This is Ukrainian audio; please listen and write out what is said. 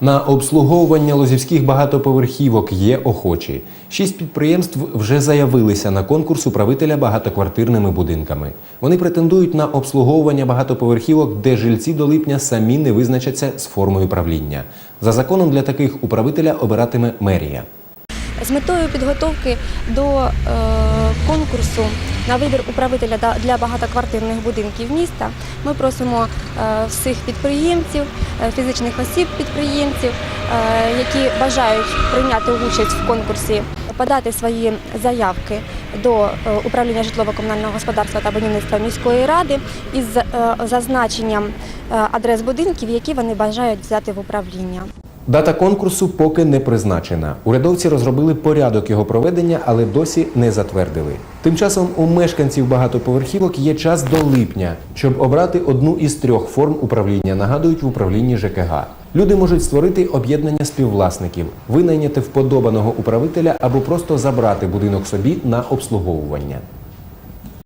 На обслуговування лозівських багатоповерхівок є охочі. Шість підприємств вже заявилися на конкурс управителя багатоквартирними будинками. Вони претендують на обслуговування багатоповерхівок, де жильці до липня самі не визначаться з формою правління. За законом для таких управителя обиратиме мерія. З метою підготовки до е, конкурсу на вибір управителя для багатоквартирних будинків міста ми просимо е, всіх підприємців, е, фізичних осіб підприємців, е, які бажають прийняти участь в конкурсі, подати свої заявки до управління житлово-комунального господарства та будівництва міської ради із зазначенням адрес будинків, які вони бажають взяти в управління. Дата конкурсу поки не призначена. Урядовці розробили порядок його проведення, але досі не затвердили. Тим часом у мешканців багатоповерхівок є час до липня, щоб обрати одну із трьох форм управління. Нагадують в управлінні ЖКГ. Люди можуть створити об'єднання співвласників, винайняти вподобаного управителя або просто забрати будинок собі на обслуговування.